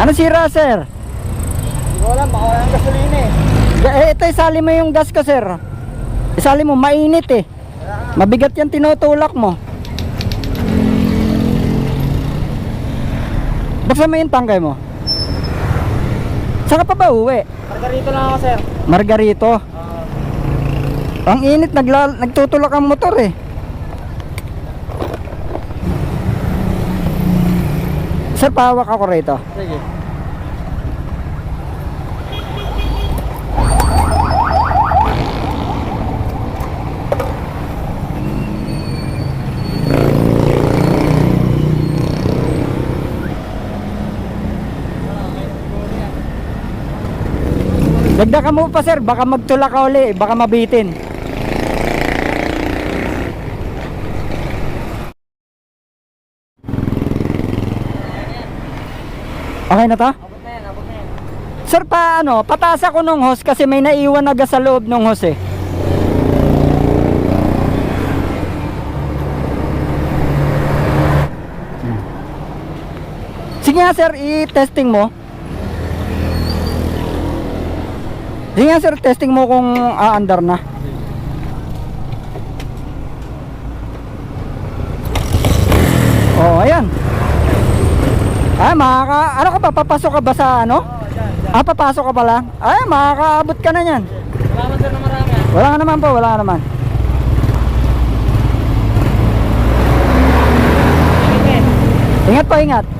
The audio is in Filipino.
Ano sira, sir? Hindi ko alam, baka walang gasolina eh. Eh, ito, isali mo yung gas ko, sir. Isali mo, mainit eh. Mabigat yan tinutulak mo. Buksan mo yung tangkay mo. Saan ka pa ba uwi? Margarito lang ako, sir. Margarito. Ang init, nagla- nagtutulak ang motor eh. Sir, pahawak ako rito. Sige. Dagdagan mo pa sir, baka magtulak ka uli, baka mabitin. Okay na to? Abot na yan, abot na yan. Sir, pa ano, pataas ako nung hose kasi may naiwan na gas sa loob nung hose eh. Sige nga sir, i-testing mo. Sige nga sir, testing mo kung aandar na. Ah, makaka... Ano ka ba? Papasok ka ba sa ano? Oo, dyan, dyan. Ah, papasok ka pala? Ay, makakaabot ka na yan. Salamat sir na marami ah. Wala ka naman po, wala ka naman. Ingat. Ingat po, ingat.